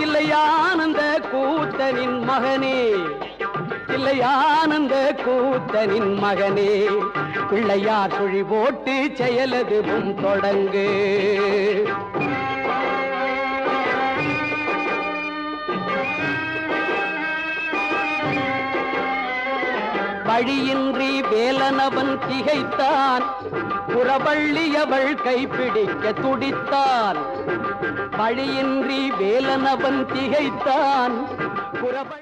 இல்லையானந்த கூத்தனின் மகனே. இல்லையானந்த கூத்தனின் மகனே. பிள்ளையார் சுழி போட்டு செயலதுவும் தொடங்கு. வழியின்றி வேலனவன் திகைத்தான். புறவள்ளியவள் கைப்பிடிக்க துடித்தான். வழியின்றி வேலனவன் திகைத்தான். புறவள்